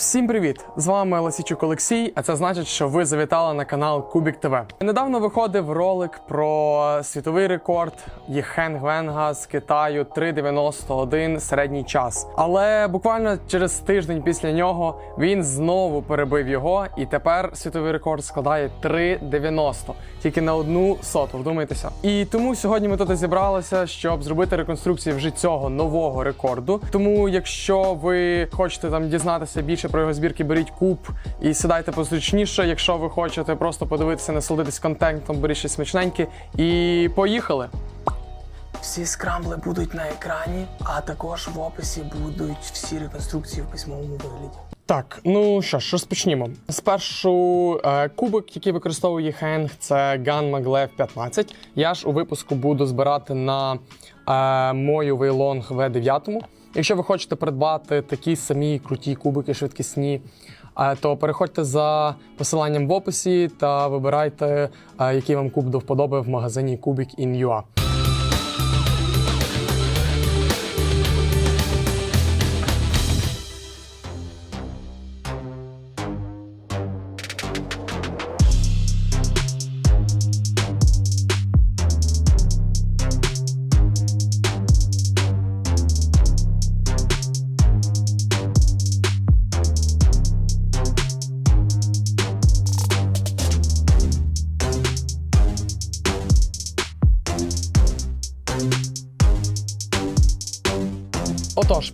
Всім привіт! З вами Ласічук Олексій, а це значить, що ви завітали на канал Кубік ТВ. Недавно виходив ролик про світовий рекорд Єхен Гвенга з Китаю 3.91 середній час. Але буквально через тиждень після нього він знову перебив його, і тепер світовий рекорд складає 3.90, тільки на одну соту. Вдумайтеся. І тому сьогодні ми тут зібралися, щоб зробити реконструкцію вже цього нового рекорду. Тому, якщо ви хочете там дізнатися більше про його збірки, беріть куб і сідайте позручніше. Якщо ви хочете просто подивитися, насолодитись контентом, беріть щось смачненьке і поїхали. Всі скрамбли будуть на екрані, а також в описі будуть всі реконструкції в письмовому вигляді. Так, ну що ж, розпочнімо. Спершу е, кубик, який використовує Хенг, це Gun Maglev 15. Я ж у випуску буду збирати на е, мою Weilong V9. Якщо ви хочете придбати такі самі круті кубики швидкісні, е, то переходьте за посиланням в описі та вибирайте, е, який вам куб до вподоби в магазині Кубік UA.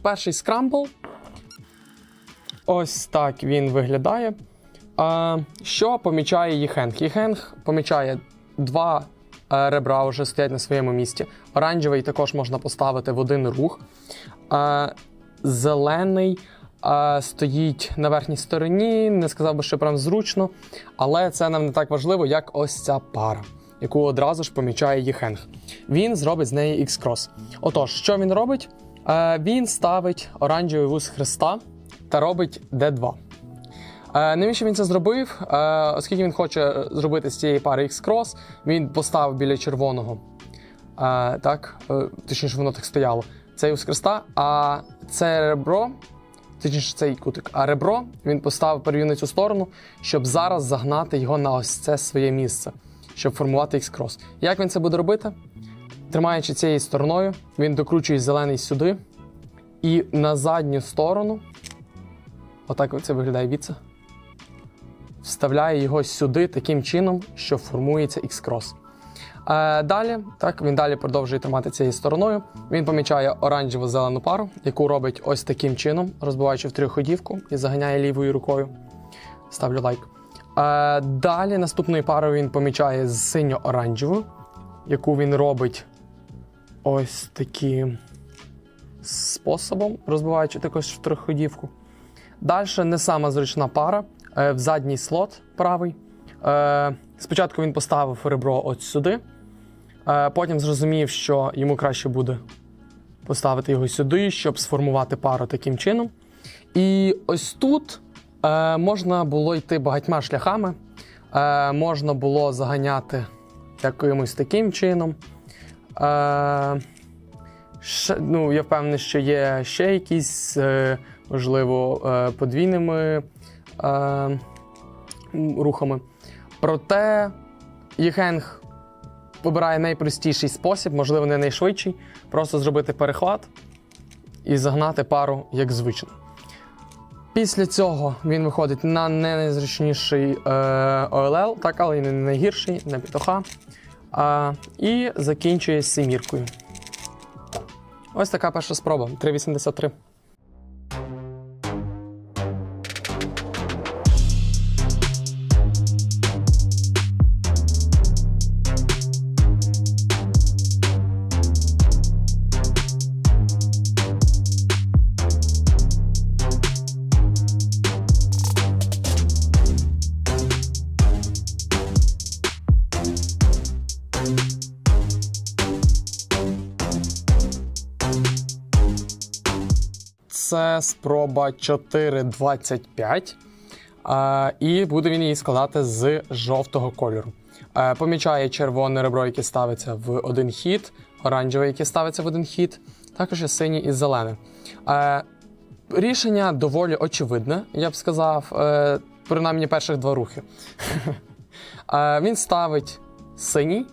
Перший скрамбл. Ось так він виглядає. А, що помічає Єхенг? Єхенг помічає два е, ребра вже стоять на своєму місці. Оранжевий також можна поставити в один рух. А, зелений а, стоїть на верхній стороні, не сказав би, що прям зручно, але це нам не так важливо, як ось ця пара, яку одразу ж помічає Єхенг. Він зробить з неї X-Cross. Отож, що він робить? Е, він ставить оранжевий вуз хреста та робить D2. Е, навіщо він це зробив? Е, оскільки він хоче зробити з цієї пари X-Cross, він поставив біля червоного. Е, так, точніше, воно так стояло. Цей вуз хреста, а це ребро, точніше, цей кутик, а ребро він поставив перевів на цю сторону, щоб зараз загнати його на ось це своє місце, щоб формувати X-Cross. Як він це буде робити? Тримаючи цією стороною, він докручує зелений сюди і на задню сторону, отак це виглядає віце, вставляє його сюди таким чином, що формується X-Cross. Е, далі, так, він далі продовжує тримати цією стороною. Він помічає оранжево-зелену пару, яку робить ось таким чином, розбиваючи в трьохходівку і заганяє лівою рукою. Ставлю лайк. Е, далі наступною парою він помічає синьо-оранжеву, яку він робить ось таким способом, розбиваючи також в трьохходівку. Далі не сама зручна пара е, в задній слот правий. Е, Спочатку він поставив ребро от сюди, е, потім зрозумів, що йому краще буде поставити його сюди, щоб сформувати пару таким чином. І ось тут можна було йти багатьма шляхами. Можна було заганяти якимось таким чином. Ще, ну, я впевнений, що є ще якісь, е, можливо, е, подвійними е, рухами. Проте Єхенг вибирає найпростіший спосіб, можливо, не найшвидший, просто зробити перехват і загнати пару як звично. Після цього він виходить на не найзручніший е, ОЛЛ, так, але й не найгірший, на пітоха. А, і закінчує сіміркою. Ось така перша спроба. 3,83. Спроба 4,25. Е, і буде він її складати з жовтого кольору. Помічає червоне ребро, яке ставиться в один хід, оранжеве, яке ставиться в один хід, також є синє і зелене. Рішення доволі очевидне, я б сказав, е, принаймні перших два рухи. Він ставить синій,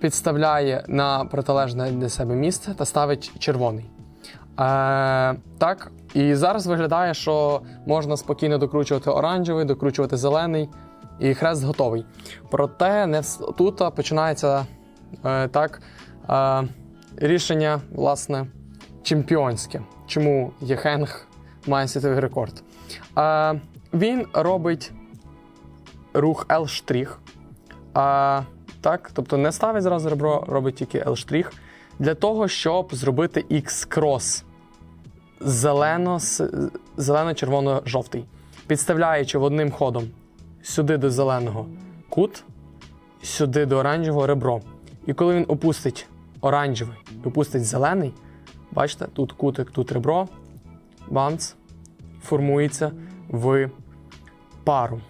підставляє на протилежне для себе місце та ставить червоний. Е, так, і зараз виглядає, що можна спокійно докручувати оранжевий, докручувати зелений, і хрест готовий. Проте не тут починається е, так, е, рішення, власне, чемпіонське. Чому Єхенг має світовий рекорд? Е, він робить рух L'. А, так, тобто не ставить зразу ребро, робить тільки L', для того, щоб зробити X-крос зелено, зелено-червоно-жовтий, підставляючи одним ходом сюди до зеленого кут, сюди до оранжевого ребро. І коли він опустить оранжевий опустить зелений, бачите, тут кутик, тут ребро, бамц, формується в пару.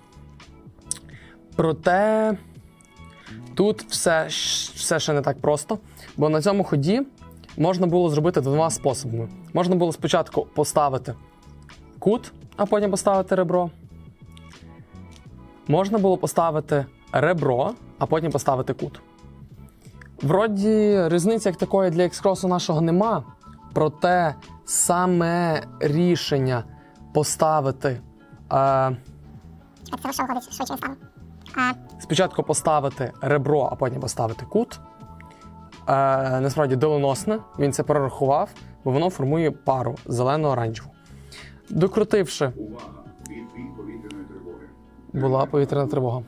Проте тут все, все ще не так просто, бо на цьому ході можна було зробити двома способами. Можна було спочатку поставити кут, а потім поставити ребро. Можна було поставити ребро, а потім поставити кут. Вроді різниці як такої для екскросу нашого нема. Проте саме рішення поставити. Е, спочатку поставити ребро, а потім поставити кут. Е, насправді доленосне, він це прорахував, бо воно формує пару зелено-оранжеву. Докрутивши, була повітряна тривога.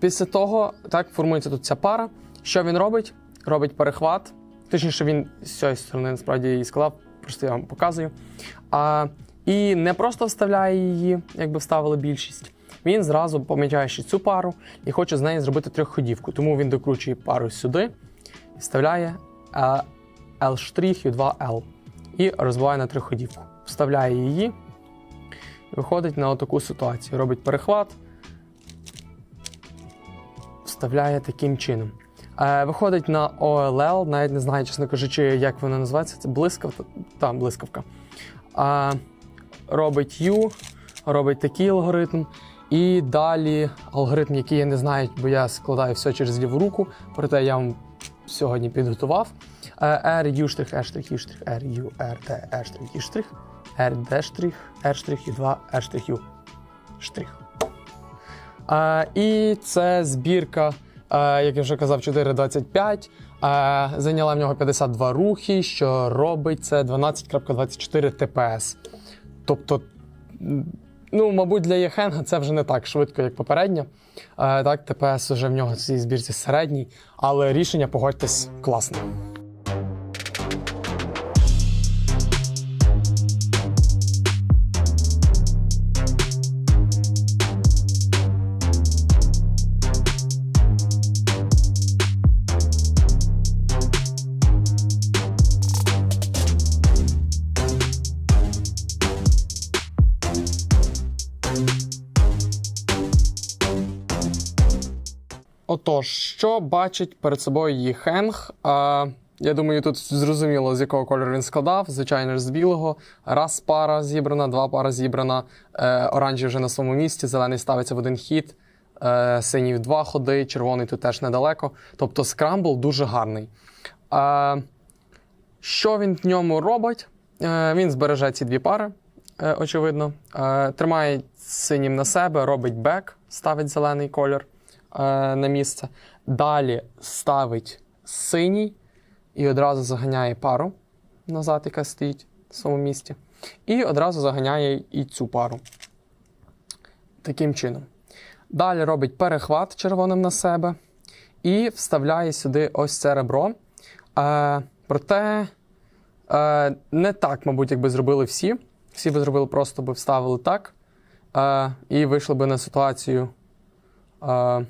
Після того так формується тут ця пара. Що він робить? Робить перехват. Точніше, він з цієї сторони насправді її склав, просто я вам показую. А, і не просто вставляє її, якби вставили більшість. Він зразу помічає ще цю пару і хоче з неї зробити трьохходівку. Тому він докручує пару сюди вставляє е, L' і 2L. І розбиває на трьохходівку. Вставляє її виходить на таку ситуацію. Робить перехват, вставляє таким чином. Е, виходить на OLL, навіть не знаю, чесно кажучи, як вона називається. Це блискавка. Там, блискавка. Е, робить U, робить такий алгоритм. І далі алгоритм, який я не знаю, бо я складаю все через ліву руку, проте я вам сьогодні підготував. R, U, R, U, R, U, R, D, R, U, R, D, R, штрих, U2, R, U, штрих. І це збірка, е, як я вже казав, 4.25. Е, зайняла в нього 52 рухи, що робить це 12.24 ТПС. Тобто, ну, мабуть, для Єхенга це вже не так швидко, як попередня. Е, так, ТПС вже в нього в цій збірці середній, але рішення, погодьтесь, класне. Що бачить перед собою Єхенг? А, я думаю, тут зрозуміло, з якого кольору він складав. Звичайно ж, з білого. Раз пара зібрана, два пара зібрана. Е, оранжевий вже на своєму місці, зелений ставиться в один хід, е, синій в два ходи, червоний тут теж недалеко. Тобто скрамбл дуже гарний. Е, що він в ньому робить? Е, він збереже ці дві пари, е, очевидно. Е, тримає синім на себе, робить бек, ставить зелений колір на місце. Далі ставить синій і одразу заганяє пару назад, яка стоїть в своєму місці. І одразу заганяє і цю пару. Таким чином. Далі робить перехват червоним на себе і вставляє сюди ось це ребро. Е, проте е, не так, мабуть, якби зробили всі. Всі би зробили просто би вставили так. Е, і вийшли би на ситуацію е,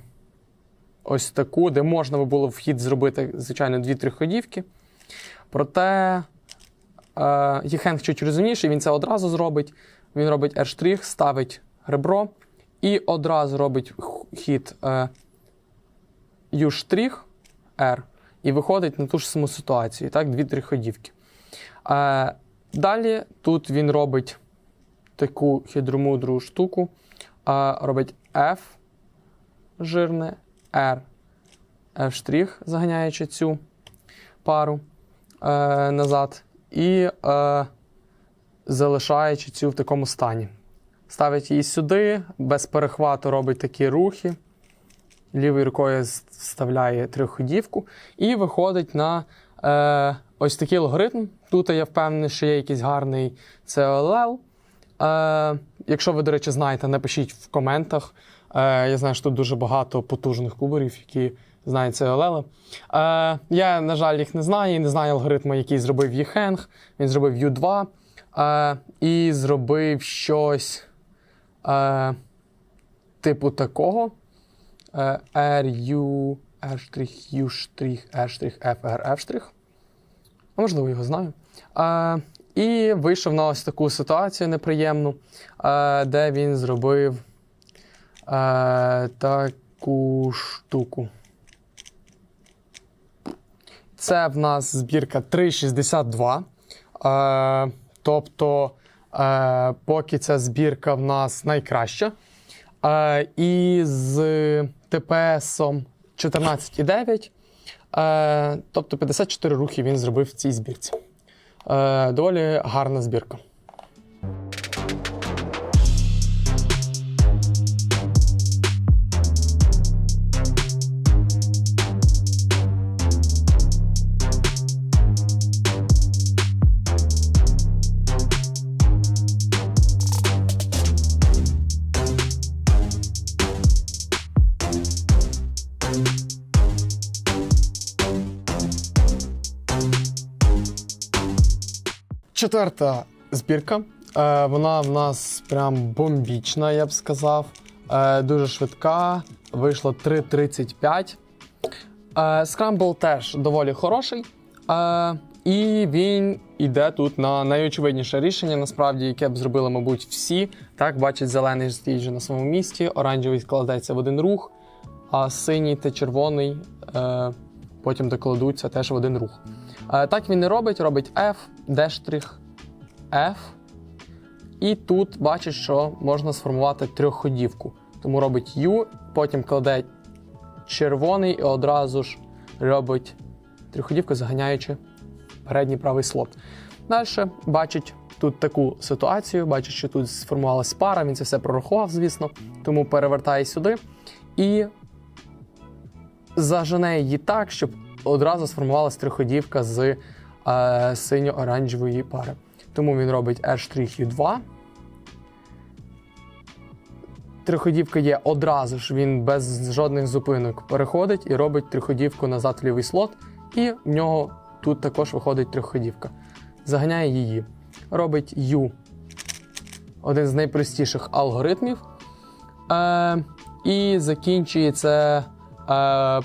ось таку, де можна було вхід зробити, звичайно, дві-три ходівки. Проте е, Єхенг чуть розумніший, він це одразу зробить. Він робить R', ставить ребро і одразу робить хід е, U', R, і виходить на ту ж саму ситуацію. Так, дві-три ходівки. Е, Далі тут він робить таку хитромудру штуку. Робить F жирне, R, F', заганяючи цю пару е, назад, і е, залишаючи цю в такому стані. Ставить її сюди, без перехвату робить такі рухи. Лівою рукою вставляє трьохходівку і виходить на е, ось такий алгоритм. Тут я впевнений, що є якийсь гарний CLL. Е, якщо ви, до речі, знаєте, напишіть в коментах. Е, я знаю, що тут дуже багато потужних куберів, які знають CLL. Е, я, на жаль, їх не знаю і не знаю алгоритму, який зробив Єхенг. Він зробив U2 е, і зробив щось е, типу такого. Е, R, U, R', U', можливо, його знаю. Е, і вийшов на ось таку ситуацію неприємну, е, де він зробив е, таку штуку. Це в нас збірка 3,62. Е, тобто, е, поки ця збірка в нас найкраща. Е, і з ТПСом 14,9. Е, тобто 54 рухи він зробив в цій збірці. Е, доволі гарна збірка. Четверта збірка. Е, вона в нас прям бомбічна, я б сказав. Е, дуже швидка. Вийшло 3.35. Е, Скрамбл теж доволі хороший. І він іде тут на найочевидніше рішення, насправді, яке б зробили, мабуть, всі. Так, бачить, зелений вже на своєму місці, оранжевий складається в один рух, а синій та червоний е, потім докладуться теж в один рух. Е, так він не робить, робить F, D', F. І тут бачить, що можна сформувати трьохходівку. Тому робить U, потім кладе червоний і одразу ж робить трьохходівку, заганяючи передній правий слот. Далі бачить тут таку ситуацію, бачить, що тут сформувалась пара, він це все прорахував, звісно, тому перевертає сюди і зажене її так, щоб одразу сформувалась триходівка з е, синьо-оранжевої пари. Тому він робить R'-U2. Триходівка є одразу ж, він без жодних зупинок переходить і робить триходівку назад в лівий слот, і в нього тут також виходить триходівка. Заганяє її. Робить U. Один з найпростіших алгоритмів. Е, і закінчує це е,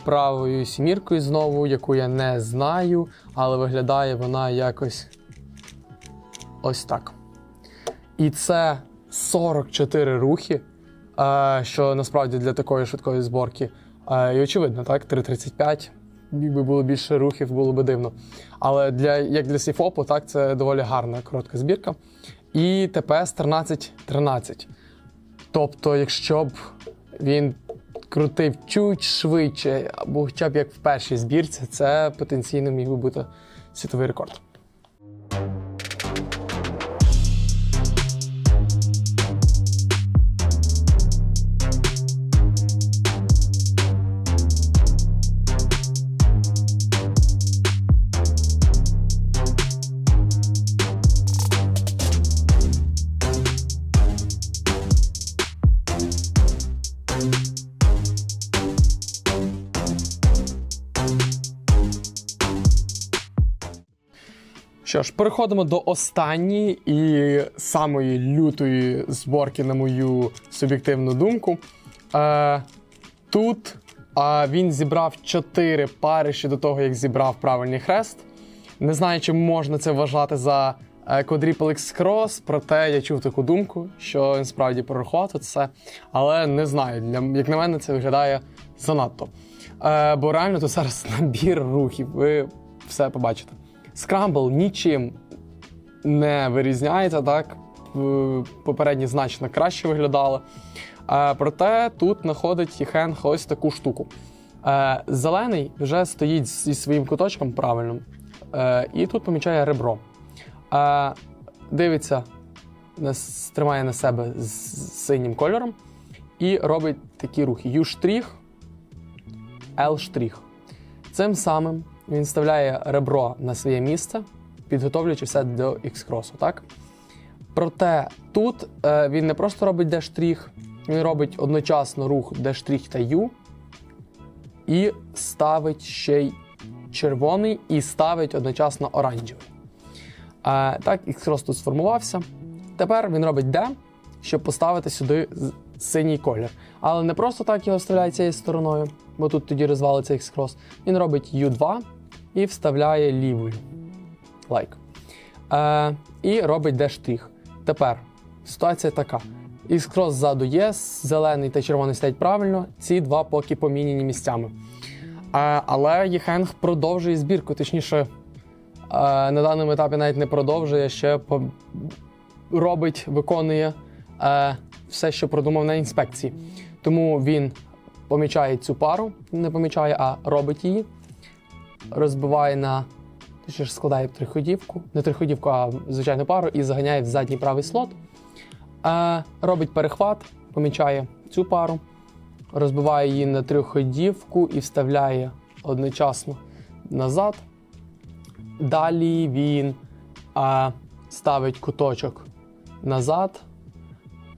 правою сіміркою знову, яку я не знаю, але виглядає вона якось ось так. І це 44 рухи, е, що насправді для такої швидкої зборки. Е, і очевидно, так, 3.35. Якби було більше рухів, було би дивно. Але для, як для сіфопу, так, це доволі гарна коротка збірка. І ТПС 13-13. Тобто, якщо б він крутив чуть швидше, або хоча б як в першій збірці, це потенційно міг би бути світовий рекорд. Що ж, переходимо до останньої і самої лютої зборки, на мою суб'єктивну думку. Е, тут е, він зібрав 4 пари ще до того, як зібрав правильний хрест. Не знаю, чи можна це вважати за е, Quadruple X-Cross, проте я чув таку думку, що він справді прорахував все. Але не знаю, для, як на мене, це виглядає занадто. Е, бо реально тут зараз набір рухів, ви все побачите. Скрамбл нічим не вирізняється, так? Попередні значно краще виглядали. Е, проте тут знаходить Єхенг ось таку штуку. Е, зелений вже стоїть зі своїм куточком правильним. Е, і тут помічає ребро. Дивиться, тримає на себе з синім кольором і робить такі рухи: U-штрих, L-штрих. Цим самим він вставляє ребро на своє місце, підготовлюючи все до X-кросу, так? Проте тут е, він не просто робить D-штрих, він робить одночасно рух D-штрих та U і ставить ще й червоний і ставить одночасно оранжевий. Е, так, X-крос тут сформувався. Тепер він робить D, щоб поставити сюди синій колір. Але не просто так його вставляє цією стороною, бо тут тоді розвалиться X-крос. Він робить U2 і вставляє лівою. Лайк. Е, і робить D-штрих. Тепер ситуація така. X-крос ззаду є, зелений та червоний стоять правильно, ці два поки поміняні місцями. Е, але Єхенг продовжує збірку, точніше, е, на даному етапі навіть не продовжує, ще по... робить, виконує е, все, що продумав на інспекції. Тому він помічає цю пару, не помічає, а робить її, розбиває на точніше складає триходівку, не триходівку, а звичайну пару і заганяє в задній правий слот. Робить перехват, помічає цю пару, розбиває її на триходівку і вставляє одночасно назад. Далі він ставить куточок назад.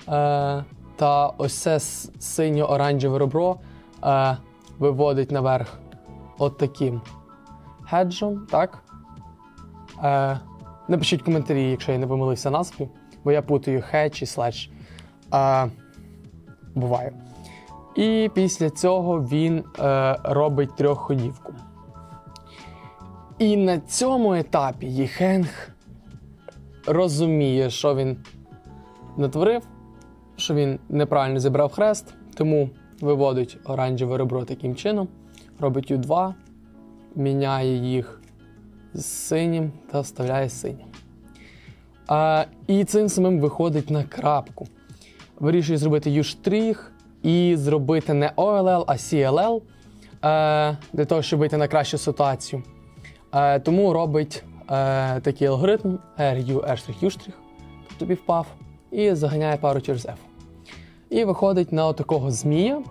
Е, та ось це синьо-оранжеве ребро е, виводить наверх от таким хеджем, так? Е, напишіть коментарі, якщо я не помилився назвою, бо я путаю хедж і следж. Е, буває. І після цього він е, робить трьохходівку. І на цьому етапі Єхенг розуміє, що він натворив, що він неправильно зібрав хрест, тому виводить оранжеве ребро таким чином, робить U2, міняє їх з синім та вставляє синім. А, і цим самим виходить на крапку. Вирішує зробити U-штрих і зробити не OLL, а CLL е, для того, щоб вийти на кращу ситуацію. Е, тому робить е, такий алгоритм R', U', тобто впав, і заганяє пару через F. І виходить на такого змія,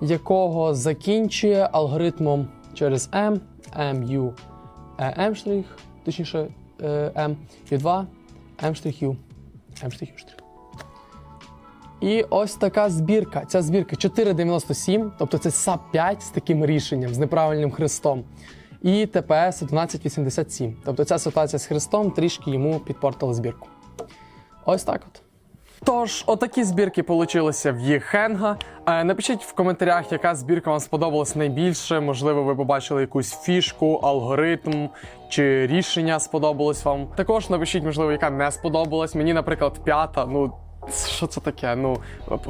якого закінчує алгоритмом через M, MU, M', точніше M, U2, M', M', U'. І ось така збірка. Ця збірка 4,97, тобто це SAP 5 з таким рішенням, з неправильним хрестом. І ТПС 1187. Тобто ця ситуація з хрестом трішки йому підпортила збірку. Ось так от. Тож, отакі збірки получилися в Єхенга. Е, Напишіть в коментарях, яка збірка вам сподобалась найбільше. Можливо, ви побачили якусь фішку, алгоритм чи рішення сподобалось вам. Також напишіть, можливо, яка не сподобалась. Мені, наприклад, п'ята. Ну, що це таке? Ну,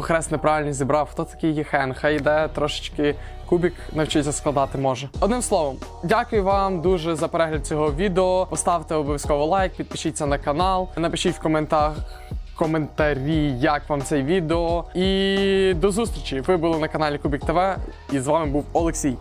хрест неправильно зібрав. Хто такий Єхен? Хай йде трошечки кубік навчиться складати може. Одним словом, дякую вам дуже за перегляд цього відео. Поставте обов'язково лайк, підпишіться на канал, напишіть в коментарях. Коментарі, як вам це відео. І до зустрічі! Ви були на каналі Кубік ТВ, і з вами був Олексій.